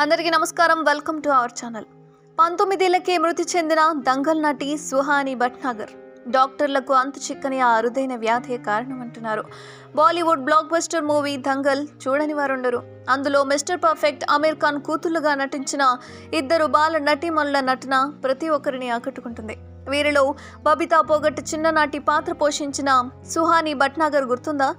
అందరికీ నమస్కారం. Welcome to our channel. పంతొమ్మిదేళ్ళకే మృతి చెందిన దంగల్ నటి సుహాని భట్నాగర్ డాక్టర్లకు అంతు చిక్కని ఆ అరుదైన వ్యాధే కారణమంటున్నారు. Bollywood blockbuster movie Dangal చూడని వారుండరు. అందులో మిస్టర్ పర్ఫెక్ట్ అమీర్ ఖాన్ కూతుళ్ళుగా నటించిన ఇద్దరు బాల నటీమణుల నటన ప్రతి ఒక్కరిని ఆకట్టుకుంటుంది. వీరిలో బబితా పోగట్టు చిన్ననాటి పాత్ర పోషించిన సుహాని భట్నాగర్ గుర్తుందా?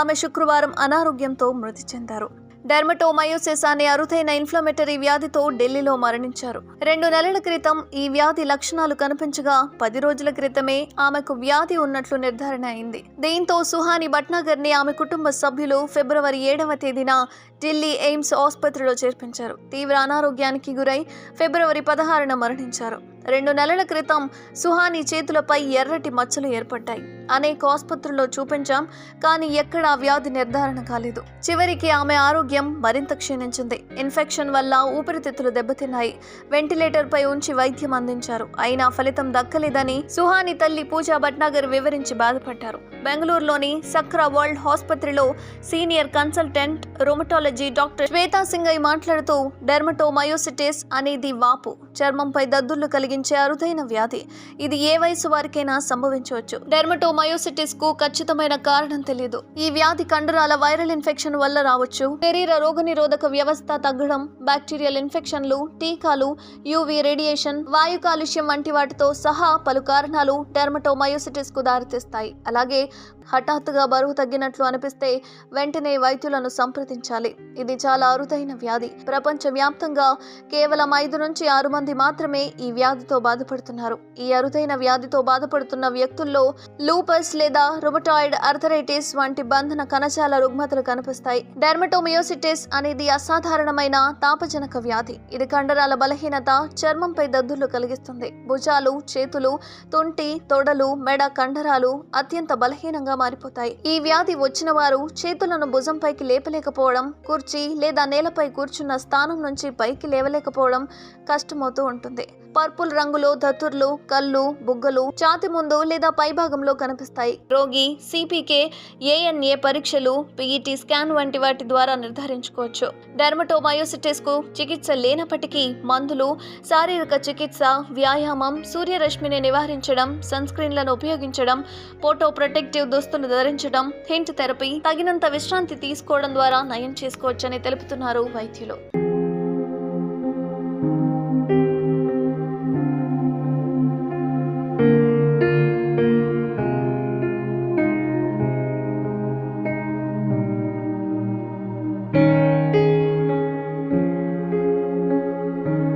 ఆమె శుక్రవారం అనారోగ్యంతో మృతి చెందారు. డెర్మటోమయోసిస్ అనే అరుదైన ఇన్ఫ్లమేటరీ వ్యాధితో ఢిల్లీలో మరణించారు. రెండు నెలల క్రితం ఈ వ్యాధి లక్షణాలు కనిపించగా పది రోజుల క్రితమే ఆమెకు వ్యాధి ఉన్నట్లు నిర్ధారణ అయింది. దీంతో సుహాని భట్నాగర్ని ఆమె కుటుంబ సభ్యులు ఫిబ్రవరి ఏడవ తేదీన ఢిల్లీ ఎయిమ్స్ ఆసుపత్రిలో చేర్పించారు. తీవ్ర అనారోగ్యానికి గురై ఫిబ్రవరి పదహారున మరణించారు. రెండు నెలల క్రితం సుహాని చేతులపై ఎర్రటి మచ్చలు ఏర్పడ్డాయి. అనేక ఆసుపత్రుల్లో చూపించాం కానీ ఎక్కడా వ్యాధి నిర్ధారణ కాలేదు. చివరికి ఆమె ఆరోగ్యం మరింత క్షీణించింది. ఇన్ఫెక్షన్ వల్ల ఊపిరితిత్తులు దెబ్బతిన్నాయి. వెంటిలేటర్పై ఉంచి వైద్యం అందించారు. అయినా ఫలితం దక్కలేదని సుహాని తల్లి పూజా భట్నాగర్ వివరించి బాధపడ్డారు. బెంగళూరులోని సక్రా వరల్డ్ ఆసుపత్రిలో senior consultant rheumatology doctor Shweta సింగయ్ మాట్లాడుతూ డెర్మటోమయోసిటిస్ అనేది వాపు. చర్మంపై దద్దుర్లు కలిగించే అరుదైన వ్యాధి. ఇది ఏ వయసు వారికైనా సంభవించవచ్చు. డెర్మటోమయోసిటిస్కు ఖచ్చితమైన కారణం తెలియదు ఈ వ్యాధి కండరాల వైరల్ ఇన్ఫెక్షన్ వల్ల రావచ్చు. శరీర రోగనిరోధక వ్యవస్థ తగ్గడం బ్యాక్టీరియల్ ఇన్ఫెక్షన్లు టీకాలు యూవీ రేడియేషన్ వాయు కాలుష్యం వంటి వాటితో సహా పలు కారణాలు డెర్మటోమయోసిటిస్కు దారితీస్తాయి. అలాగే హఠాత్తుగా బరువు తగ్గినట్లు అనిపిస్తే వెంటనే వైద్యులను సంప్రదించాలి. ఇది చాలా అరుదైన వ్యాధి. ప్రపంచ వ్యాప్తంగా కేవలం ఐదు నుంచి ఆరు మంది మాత్రమే ఈ వ్యాధితో బాధపడుతున్నారు. ఈ అరుదైన వ్యాధితో బాధపడుతున్న వ్యక్తుల్లో లూపస్ లేదా రుమటాయిడ్ అర్థరైటిస్ వంటి బంధన కణజాల రుగ్మతలు కనిపిస్తాయి. డెర్మటోమియోసిటిస్ అనేది అసాధారణమైన తాపజనక వ్యాధి. ఇది కండరాల బలహీనత చర్మంపై దద్దుర్లు కలిగిస్తుంది. భుజాలు చేతులు తుంటి తొడలు మెడ కండరాలు అత్యంత బలహీనంగా మారిపోతాయి. ఈ వ్యాధి వచ్చిన వారు చేతులను భుజంపైకి లేపలేకపోవడం కుర్చీ లేదా నేలపై కూర్చున్న స్థానం నుంచి పైకి లేవలేకపోవడం కష్టమవుతూ ఉంటుంది. పర్పుల్ రంగులో ధతుర్లు కళ్ళు బుగ్గలు ఛాతి ముందు లేదా పైభాగంలో కనిపిస్తాయి. రోగి సిపికే ఏఎన్ఏ పరీక్షలు పిఈటి స్కాన్ వంటి వాటి ద్వారా నిర్ధారించుకోవచ్చు. డెర్మటోమయోసిటిస్కు చికిత్స లేనప్పటికీ మందులు శారీరక చికిత్స వ్యాయామం సూర్యరశ్మిని నివారించడం సన్ స్క్రీన్లను ఉపయోగించడం ఫోటో ప్రొటెక్టివ్ దుస్తులు ధరించడం హింట్ థెరపీ తగినంత విశ్రాంతి తీసుకోవడం ద్వారా నయం చేసుకోవచ్చని తెలుపుతున్నారు వైద్యులు.